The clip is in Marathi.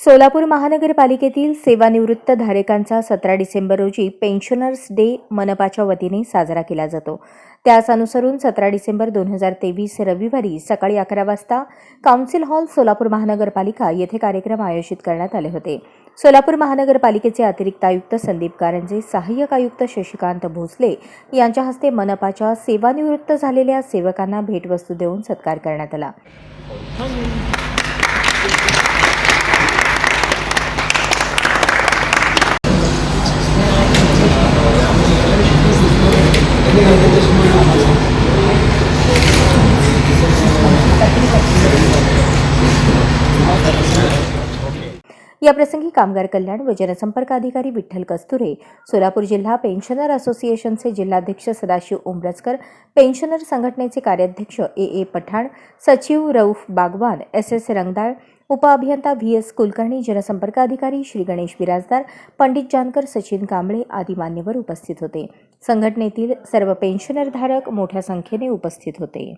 सोलापूर महानगरपालिकेतील सेवानिवृत्त धारकांचा सतरा डिसेंबर रोजी पेन्शनर्स डे मनपाच्या वतीने साजरा केला जातो. त्यास अनुसरून सतरा डिसेंबर दोन हजार तेवीस रविवारी सकाळी अकरा वाजता काउन्सिल हॉल सोलापूर महानगरपालिका येथे कार्यक्रम आयोजित करण्यात आले होते. सोलापूर महानगरपालिकेचे अतिरिक्त आयुक्त संदीप कारंजे सहाय्यक आयुक्त शशिकांत भोसले यांच्या हस्ते मनपाच्या सेवानिवृत्त झालेल्या सेवकांना भेटवस्तू देऊन सत्कार करण्यात आला. याप्रसंगी कामगार कल्याण व जनसंपर्क अधिकारी विठ्ठल कस्तुरे सोलापूर जिल्हा पेन्शनर असोसिएशनचे जिल्हाध्यक्ष सदाशिव उमरजकर पेन्शनर संघटनेचे कार्याध्यक्ष ए. ए. पठाण सचिव रऊफ बागवान एस. एस. रंगदाळ उपअभियंता व्ही. एस. कुलकर्णी जनसंपर्क अधिकारी श्री गणेश बिराजदार पंडित जानकर सचिन कांबळे आदी मान्यवर उपस्थित होते. संघटनेतील सर्व पेन्शनरधारक मोठ्या संख्येने उपस्थित होते.